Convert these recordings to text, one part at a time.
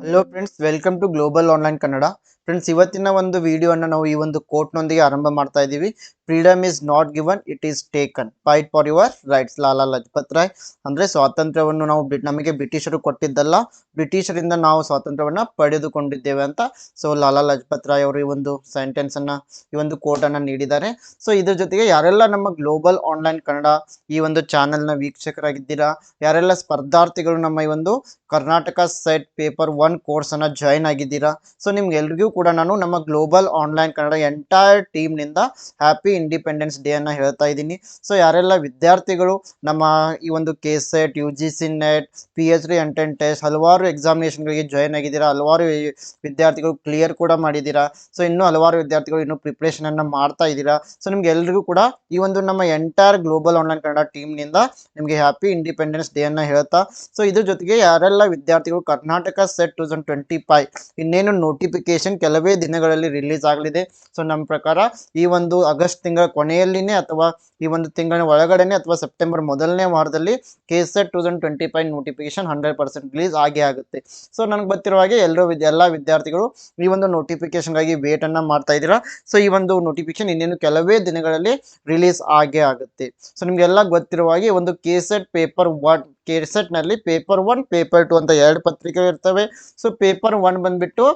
Hello friends welcome to global online Kannada friends ಇವತ್ತಿನ ಒಂದು ವಿಡಿಯೋನ ನಾವು ಈ ಒಂದು ಕೋಟ್ನೊಂದಿಗೆ ಆರಂಭ ಮಾಡ್ತಾ ಇದ್ದೀವಿ. Freedom is not given it is taken fight for your rights Lala Lajpat Rai. ಅಂದರೆ ಸ್ವಾತಂತ್ರ್ಯವನ್ನು ನಾವು ನಮಗೆ ಬ್ರಿಟಿಷರು ಕೊಟ್ಟಿದ್ದಲ್ಲ. ಬ್ರಿಟಿಷರಿಂದ ನಾವು ಸ್ವಾತಂತ್ರ್ಯವನ್ನು ಪಡೆದುಕೊಂಡಿದ್ದೇವೆ ಅಂತ. ಸೊ ಲಾಲಾ ಲಜಪತ್ ರಾಯ್ ಅವರು ಈ ಒಂದು ಸೆಂಟೆನ್ಸ್ ಅನ್ನ, ಈ ಒಂದು ಕೋಟ್ ಅನ್ನ ನೀಡಿದ್ದಾರೆ. ಸೊ ಇದ್ರ ಜೊತೆಗೆ ಯಾರೆಲ್ಲ ನಮ್ಮ ಗ್ಲೋಬಲ್ ಆನ್ಲೈನ್ ಕನ್ನಡ ಈ ಒಂದು ಚಾನೆಲ್ನ ವೀಕ್ಷಕರಾಗಿದ್ದೀರಾ? ಯಾರೆಲ್ಲ ಸ್ಪರ್ಧಾರ್ಥಿಗಳು ನಮ್ಮ ಈ ಒಂದು ಕರ್ನಾಟಕ ಸೆಟ್ ಪೇಪರ್ ಒನ್ ಕೋರ್ಸನ್ನು ಜಾಯಿನ್ ಆಗಿದ್ದೀರಾ? ಸೊ ನಿಮ್ಗೆ ಎಲ್ರಿಗೂ ಕೂಡ ನಾನು ನಮ್ಮ ಗ್ಲೋಬಲ್ ಆನ್ಲೈನ್ ಕನ್ನಡ ಎಂಟೈರ್ ಟೀಮ್ನಿಂದ ಹ್ಯಾಪಿ ಇಂಡಿಪೆಂಡೆನ್ಸ್ ಡೇ ಅನ್ನ ಹೇಳ್ತಾ ಇದ್ದೀನಿ. ಸೊ ಯಾರೆಲ್ಲ ವಿದ್ಯಾರ್ಥಿಗಳು ನಮ್ಮ ಈ ಒಂದು K SET U G C NET P H D entrance test ಹಲವಾರು ಎಕ್ಸಾಮಿನೇಷನ್ಗಳಿಗೆ ಜಾಯಿನ್ ಆಗಿದ್ದೀರಾ? ಹಲವಾರು ವಿದ್ಯಾರ್ಥಿಗಳು ಕ್ಲಿಯರ್ ಕೂಡ ಮಾಡಿದ್ದೀರಾ? ಸೊ ಇನ್ನೂ ಹಲವಾರು ವಿದ್ಯಾರ್ಥಿಗಳು ಇನ್ನೂ ಪ್ರಿಪ್ರೇಷನ್ ಅನ್ನ ಮಾಡ್ತಾ ಇದ್ದೀರಾ? ಸೊ ನಿಮ್ಗೆ ಎಲ್ರಿಗೂ ಕೂಡ ಈ ಒಂದು ನಮ್ಮ ಎಂಟೈರ್ ಗ್ಲೋಬಲ್ ಆನ್ಲೈನ್ ಕನ್ನಡ ಟೀಮ್ನಿಂದ ನಿಮಗೆ ಹ್ಯಾಪಿ ಇಂಡಿಪೆಂಡೆನ್ಸ್ ಡೇ ಅನ್ನ ಹೇಳ್ತಾ ಸೊ ಇದ್ರ ಜೊತೆಗೆ ಯಾರೆಲ್ಲ ವಿದ್ಯಾರ್ಥಿಗಳು Karnataka SET two thousand twenty five ಇನ್ನೇನು ನೋಟಿಫಿಕೇಶನ್ ಕೆಲವೇ ದಿನಗಳಲ್ಲಿ ರಿಲೀಸ್ ಆಗಲಿದೆ. ಸೊ ನಮ್ಮ ಪ್ರಕಾರ ಈ ಒಂದು ಆಗಸ್ಟ್ ತಿಂಗಳ ಕೊನೆಯಲ್ಲಿನೇ ಅಥವಾ ಈ ಒಂದು ತಿಂಗಳ ಒಳಗಡೆನೆ ಅಥವಾ ಸೆಪ್ಟೆಂಬರ್ ಮೊದಲನೇ ವಾರದಲ್ಲಿ K SET two thousand twenty five notification hundred percent release ಆಗೇ ಆಗುತ್ತೆ. ಸೊ ನನಗೆ ಗೊತ್ತಿರುವ ಹಾಗೆ ಎಲ್ಲರೂ ಎಲ್ಲ ವಿದ್ಯಾರ್ಥಿಗಳು ಈ ಒಂದು ನೋಟಿಫಿಕೇಶನ್ಗಾಗಿ ವೇಟ್ ಅನ್ನು ಮಾಡ್ತಾ ಇದ್ದೀರಾ. ಸೊ ಈ ಒಂದು ನೋಟಿಫಿಕೇಶನ್ ಇನ್ನೇನು ಕೆಲವೇ ದಿನಗಳಲ್ಲಿ ರಿಲೀಸ್ ಆಗೇ ಆಗುತ್ತೆ. ಸೊ ನಿಮಗೆಲ್ಲ ಗೊತ್ತಿರುವ ಹಾಗೆ ಒಂದು K SET paper one K ನಲ್ಲಿ ಪೇಪರ್ ಒನ್ ಪೇಪರ್ ಟು ಅಂತ ಎರಡು ಪತ್ರಿಕೆಗಳು ಇರ್ತವೆ. ಸೊ ಪೇಪರ್ ಒನ್ ಬಂದ್ಬಿಟ್ಟು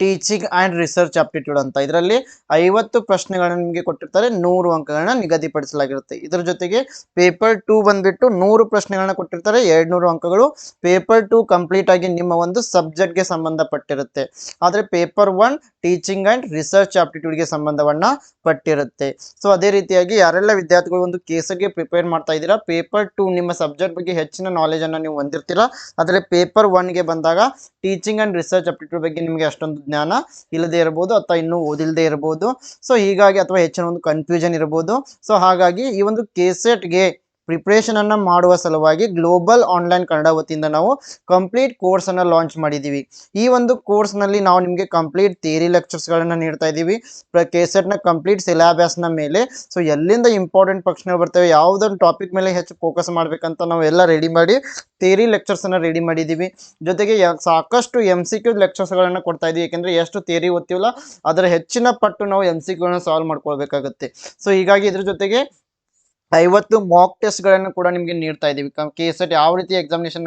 ಟೀಚಿಂಗ್ ಆ್ಯಂಡ್ ರಿಸರ್ಚ್ ಆಪ್ಟಿಟ್ಯೂಡ್ ಅಂತ. ಇದರಲ್ಲಿ ಐವತ್ತು ಪ್ರಶ್ನೆಗಳನ್ನ ನಿಮಗೆ ಕೊಟ್ಟಿರ್ತಾರೆ, ನೂರು ಅಂಕಗಳನ್ನ ನಿಗದಿಪಡಿಸಲಾಗಿರುತ್ತೆ. ಇದರ ಜೊತೆಗೆ ಪೇಪರ್ ಟೂ ಬಂದ್ಬಿಟ್ಟು ನೂರು ಪ್ರಶ್ನೆಗಳನ್ನ ಕೊಟ್ಟಿರ್ತಾರೆ ಎರಡು ನೂರು ಅಂಕಗಳು ಪೇಪರ್ ಟೂ ಕಂಪ್ಲೀಟ್ ಆಗಿ ನಿಮ್ಮ ಒಂದು ಸಬ್ಜೆಕ್ಟ್ಗೆ ಸಂಬಂಧಪಟ್ಟಿರುತ್ತೆ. ಆದರೆ paper one teaching and research ಆಪ್ಟಿಟ್ಯೂಡ್ಗೆ ಸಂಬಂಧವನ್ನ ಪಟ್ಟಿರುತ್ತೆ. ಸೊ, ಅದೇ ರೀತಿಯಾಗಿ ಯಾರೆಲ್ಲ ವಿದ್ಯಾರ್ಥಿಗಳು ಒಂದು ಕೇಸಿಗೆ ಪ್ರಿಪೇರ್ ಮಾಡ್ತಾ ಇದ್ದೀರಾ, ಪೇಪರ್ ಟು ನಿಮ್ಮ ಸಬ್ಜೆಕ್ಟ್ ಬಗ್ಗೆ ಹೆಚ್ಚಿನ ನಾಲೆಜನ್ನು ನೀವು ಹೊಂದಿರ್ತೀರಾ, ಆದರೆ ಪೇಪರ್ ಒನ್ಗೆ ಬಂದಾಗ ಟೀಚಿಂಗ್ ಆ್ಯಂಡ್ ರಿಸರ್ಚ್ ಆಪ್ಟಿಟ್ಯೂಡ್ ಬಗ್ಗೆ ನಿಮಗೆ ಅಷ್ಟೊಂದು ಜ್ಞಾನ ಇಲ್ಲದೆ ಇರಬಹುದು ಅಥವಾ ಇನ್ನೂ ಓದಿಲ್ಲದೆ ಇರಬಹುದು ಸೊ ಹೀಗಾಗಿ ಅಥವಾ ಹೆಚ್ಚಿನ ಒಂದು ಕನ್ಫ್ಯೂಷನ್ ಇರಬಹುದು ಸೊ ಹಾಗಾಗಿ ಈ ಒಂದು ಕೆಸೆಟ್ಗೆ ಪ್ರಿಪ್ರೇಷನ್ ಅನ್ನ ಮಾಡುವ ಸಲುವಾಗಿ ಗ್ಲೋಬಲ್ ಆನ್ಲೈನ್ ಕನ್ನಡ ವತಿಯಿಂದ ನಾವು ಕಂಪ್ಲೀಟ್ ಕೋರ್ಸ್ ಅನ್ನ ಲಾಂಚ್ ಮಾಡಿದ್ದೀವಿ ಈ ಒಂದು ಕೋರ್ಸ್ನಲ್ಲಿ ನಾವು ನಿಮಗೆ ಕಂಪ್ಲೀಟ್ ಥಿಯರಿ ಲೆಕ್ಚರ್ಸ್ ಗಳನ್ನ ನೀಡ್ತಾ ಇದ್ದೀವಿ ಕೆಸೆಟ್ನ ಕಂಪ್ಲೀಟ್ ಸಿಲಾಬಸ್ನ ಮೇಲೆ. ಸೊ ಎಲ್ಲಿಂದ ಇಂಪಾರ್ಟೆಂಟ್ ಪ್ರಶ್ನೆ ಬರ್ತವೆ, ಯಾವುದೊಂದು ಟಾಪಿಕ್ ಮೇಲೆ ಹೆಚ್ಚು ಫೋಕಸ್ ಮಾಡ್ಬೇಕಂತ ನಾವು ಎಲ್ಲ ರೆಡಿ ಮಾಡಿ ಥಿಯರಿ ಲೆಕ್ಚರ್ಸ್ ಅನ್ನ ರೆಡಿ ಮಾಡಿದ್ದೀವಿ ಜೊತೆಗೆ ಸಾಕಷ್ಟು ಎಂ ಸಿ ಕ್ಯೂ ಲೆಕ್ಚರ್ಸ್ಗಳನ್ನು ಕೊಡ್ತಾ ಇದೀವಿ. ಯಾಕಂದ್ರೆ ಎಷ್ಟು ಥಿಯರಿ ಓದ್ತೀವಲ್ಲ, ಅದರ ಹೆಚ್ಚಿನ ಪಟ್ಟು ನಾವು ಎಂ ಸಿ ಕ್ಯೂನ ಸಾಲ್ವ್ ಮಾಡ್ಕೊಳ್ಬೇಕಾಗುತ್ತೆ. ಸೊ ಹೀಗಾಗಿ ಇದ್ರ ಜೊತೆಗೆ ಐವತ್ತು ಮಾಕ್ ಟೆಸ್ಟ್ಗಳನ್ನು ಕೂಡ ನಿಮಗೆ ನೀಡ್ತಾ ಇದ್ದೀವಿ ಕೆ ಎಸ್ ಯಾವ ರೀತಿ ಎಕ್ಸಾಮಿನೇಷನ್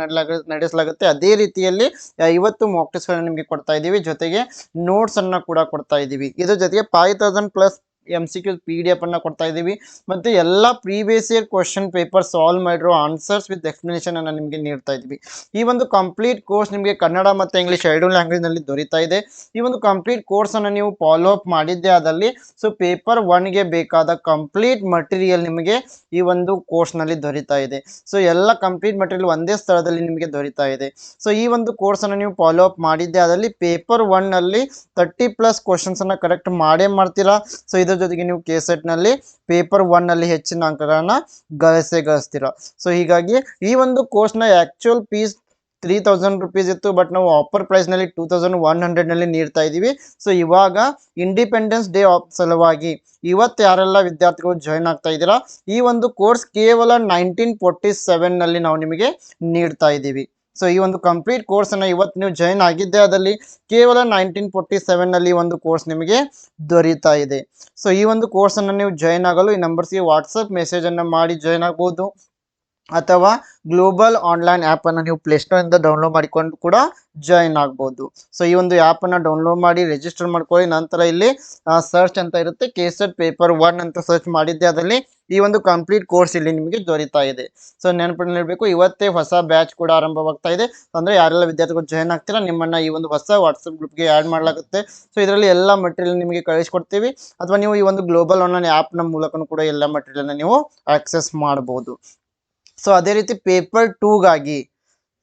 ನಡೆಸಲಾಗುತ್ತೆ, ಅದೇ ರೀತಿಯಲ್ಲಿ ಐವತ್ತು ಮಾಕ್ ಟೆಸ್ಟ್ಗಳನ್ನು ನಿಮಗೆ ಕೊಡ್ತಾ ಇದ್ದೀವಿ ಜೊತೆಗೆ ನೋಟ್ಸ್ ಅನ್ನ ಕೂಡ ಕೊಡ್ತಾ ಇದ್ದೀವಿ ಇದ್ರ ಜೊತೆಗೆ five thousand plus M C Q P D F ಅನ್ನ ಕೊಡ್ತಾ ಇದ್ದೀವಿ. ಮತ್ತು ಎಲ್ಲ previous year question paper solve ಮಾಡಿರೋ ಆನ್ಸರ್ಸ್ ವಿತ್ ಎಕ್ಸ್ಪ್ಲನೇಷನ್ ಅನ್ನು ನಿಮಗೆ ನೀಡ್ತಾ ಇದ್ದೀವಿ. ಈ ಒಂದು ಕಂಪ್ಲೀಟ್ ಕೋರ್ಸ್ ನಿಮಗೆ ಕನ್ನಡ ಮತ್ತು ಇಂಗ್ಲೀಷ್ ಎರಡು ಲ್ಯಾಂಗ್ವೇಜ್ನಲ್ಲಿ ದೊರೀತಾ ಇದೆ. ಈ ಒಂದು ಕಂಪ್ಲೀಟ್ ಕೋರ್ಸನ್ನು ನೀವು ಫಾಲೋ ಅಪ್ ಮಾಡಿದ್ದೆ ಆದಲ್ಲಿ ಸೊ ಪೇಪರ್ ಒನ್ಗೆ ಬೇಕಾದ ಕಂಪ್ಲೀಟ್ ಮಟೀರಿಯಲ್ ನಿಮಗೆ ಈ ಒಂದು ಕೋರ್ಸ್ನಲ್ಲಿ ದೊರೀತಾ ಇದೆ. ಸೊ ಎಲ್ಲ ಕಂಪ್ಲೀಟ್ ಮಟೀರಿಯಲ್ ಒಂದೇ ಸ್ಥಳದಲ್ಲಿ ನಿಮಗೆ ದೊರೀತಾ ಇದೆ. ಸೊ ಈ ಒಂದು ಕೋರ್ಸನ್ನು ನೀವು ಫಾಲೋ ಅಪ್ ಮಾಡಿದ್ದೆ ಅದರಲ್ಲಿ ಪೇಪರ್ ಒನ್ನಲ್ಲಿ ತರ್ಟಿ ಪ್ಲಸ್ ಕ್ವಶನ್ಸನ್ನು ಕರೆಕ್ಟ್ ಮಾಡೇ ಮಾಡ್ತೀರಾ? ಸೊ ಇದ್ರ ಜೊತೆಗೆ ನೀವು ಕೆ ಸೆಟ್ನಲ್ಲಿ ಪೇಪರ್ ಒನ್ನಲ್ಲಿ ಹೆಚ್ಚಿನ ಅಂಕಗಳನ್ನ ಗಳಿಸೇ ಗಳಿಸ್ತೀರಾ. ಸೊ ಹೀಗಾಗಿ ಈ ಒಂದು ಕೋರ್ಸ್ನ actual fees three thousand rupees ಇತ್ತು ಬಟ್ ನಾವು ಆಫರ್ ಪ್ರೈಸ್ನಲ್ಲಿ ಟೂ ತೌಸಂಡ್ ಒನ್ ಹಂಡ್ರೆಡ್ನಲ್ಲಿ ನೀಡ್ತಾ ಇದ್ದೀವಿ ಸೊ ಇವಾಗ ಇಂಡಿಪೆಂಡೆನ್ಸ್ ಡೇ ಆಫ್ ಸಲುವಾಗಿ ಇವತ್ತು ಯಾರೆಲ್ಲ ವಿದ್ಯಾರ್ಥಿಗಳು ಜಾಯ್ನ್ ಆಗ್ತಾ ಇದ್ದೀರಾ, ಈ ಒಂದು ಕೋರ್ಸ್ ಕೇವಲ ನೈನ್ಟೀನ್ ಫೋರ್ಟಿ ಸೆವೆನ್ನಲ್ಲಿ ನಾವು ನಿಮಗೆ ನೀಡ್ತಾ ಇದ್ದೀವಿ ಸೊ ಈ ಒಂದು ಕಂಪ್ಲೀಟ್ ಕೋರ್ಸನ್ನು ಇವತ್ತು ನೀವು ಜಾಯ್ನ್ ಆಗಿದ್ದೆ ಅದರಲ್ಲಿ ಕೇವಲ ನೈನ್ಟೀನ್ ಫೋರ್ಟಿ ಸೆವೆನ್ನಲ್ಲಿ ಒಂದು ಕೋರ್ಸ್ ನಿಮಗೆ ದೊರೀತಾ ಇದೆ. ಸೊ ಈ ಒಂದು ಕೋರ್ಸನ್ನು ನೀವು ಜಾಯ್ನ್ ಆಗಲು ಈ ನಂಬರ್ಸ್ಗೆ ಮೆಸೇಜ್ ಮೆಸೇಜನ್ನು ಮಾಡಿ ಜಾಯ್ನ್ ಆಗ್ಬೋದು. ಅಥವಾ ಗ್ಲೋಬಲ್ ಆನ್ಲೈನ್ ಆ್ಯಪನ್ನು ನೀವು ಪ್ಲೇಸ್ಟೋರಿಂದ ಡೌನ್ಲೋಡ್ ಮಾಡಿಕೊಂಡು ಕೂಡ ಜಾಯಿನ್ ಆಗ್ಬೋದು. ಸೊ, ಈ ಒಂದು ಆ್ಯಪನ್ನು ಡೌನ್ಲೋಡ್ ಮಾಡಿ ರಿಜಿಸ್ಟರ್ ಮಾಡ್ಕೊಳ್ಳಿ. ನಂತರ ಇಲ್ಲಿ ಸರ್ಚ್ ಅಂತ ಇರುತ್ತೆ. ಕೆ ಸೆಟ್ ಪೇಪರ್ ಒನ್ ಅಂತ ಸರ್ಚ್ ಮಾಡಿದ್ದೆ. ಅದರಲ್ಲಿ ಈ ಒಂದು ಕಂಪ್ಲೀಟ್ ಕೋರ್ಸ್ ಇಲ್ಲಿ ನಿಮಗೆ ದೊರೀತಾ ಇದೆ. ಸೊ ನೆನಪಿನಲ್ಲಿರಬೇಕು ಇವತ್ತೇ ಹೊಸ ಬ್ಯಾಚ್ ಕೂಡ ಆರಂಭವಾಗ್ತಾ ಇದೆ. ಅಂದರೆ ಯಾರೆಲ್ಲ ವಿದ್ಯಾರ್ಥಿಗಳು ಜಾಯ್ನ್ ಆಗ್ತೀರಾ, ನಿಮ್ಮನ್ನು ಈ ಒಂದು ಹೊಸ ವಾಟ್ಸಪ್ ಗ್ರೂಪ್ಗೆ ಆ್ಯಡ್ ಮಾಡಲಾಗುತ್ತೆ. ಸೊ, ಇದರಲ್ಲಿ ಎಲ್ಲ ಮಟೀರಿಯಲ್ ನಿಮಗೆ ಕಳಿಸ್ಕೊಡ್ತೀವಿ. ಅಥವಾ ನೀವು ಈ ಒಂದು ಗ್ಲೋಬಲ್ ಆನ್ಲೈನ್ ಆ್ಯಪ್ನ ಮೂಲಕನೂ ಕೂಡ ಎಲ್ಲ ಮಟೀರಿಯಲ್ನ ನೀವು ಆಕ್ಸೆಸ್ ಮಾಡ್ಬೋದು. ಸೊ ಅದೇ ರೀತಿ ಪೇಪರ್ ಟೂಗಾಗಿ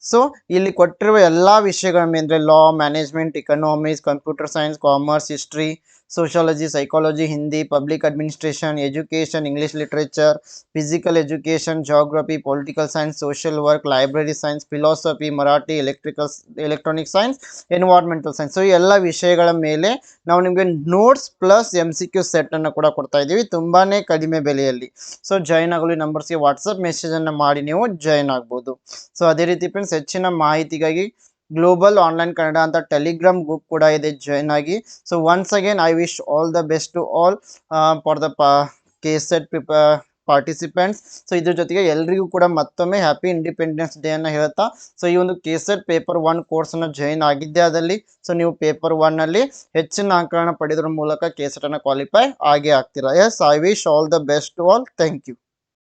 ಸೊ ಇಲ್ಲಿ ಕೊಟ್ಟಿರುವ ಎಲ್ಲ ವಿಷಯಗಳ ಮೇಲೆ law management economics computer science commerce history sociology psychology Hindi public administration education English literature physical education geography political science social work library science philosophy Marathi electrical electronic science environmental science so ಈ ಎಲ್ಲ ವಿಷಯಗಳ ಮೇಲೆ ನಾವು ನಿಮಗೆ notes plus M C Q ಸೆಟ್ಟನ್ನು ಕೂಡ ಕೊಡ್ತಾ ಇದ್ದೀವಿ. ತುಂಬಾ ಕಡಿಮೆ ಬೆಲೆಯಲ್ಲಿ. ಸೊ ಜಾಯ್ನ್ ಆಗಲು ಈ ನಂಬರ್ಸ್ಗೆ ವಾಟ್ಸಪ್ ಮೆಸೇಜನ್ನು ಮಾಡಿ ನೀವು ಜಾಯ್ನ್ ಆಗ್ಬೋದು. ಸೊ ಅದೇ ರೀತಿ ಫ್ರೆಂಡ್ಸ್ ಹೆಚ್ಚಿನ ಮಾಹಿತಿಗಾಗಿ ಗ್ಲೋಬಲ್ ಆನ್ಲೈನ್ ಕನ್ನಡ ಅಂತ ಟೆಲಿಗ್ರಾಮ್ ಗ್ರೂಪ್ ಕೂಡ ಇದೆ ಜಾಯ್ನ್ ಆಗಿ. So once again I wish all the best to all for the K SET participants so ಇದ್ರ ಜೊತೆಗೆ ಎಲ್ರಿಗೂ ಕೂಡ ಮತ್ತೊಮ್ಮೆ ಹ್ಯಾಪಿ ಇಂಡಿಪೆಂಡೆನ್ಸ್ ಡೇ ಅನ್ನ ಹೇಳ್ತಾ ಸೊ ಈ ಒಂದು ಕೆ ಸೆಟ್ ಪೇಪರ್ ಒನ್ ಕೋರ್ಸನ್ನು ಜಾಯಿನ್ ಆಗಿದ್ದೆ ಅದಲ್ಲಿ ಸೊ ನೀವು ಪೇಪರ್ ಒನ್ನಲ್ಲಿ ಹೆಚ್ಚಿನ ಅಂಕಗಳನ್ನ ಪಡೆದ್ರ ಮೂಲಕ ಕೆ ಸೆಟನ್ನು ಕ್ವಾಲಿಫೈ ಆಗೇ ಆಗ್ತೀರಾ. Yes I wish all the best all thank you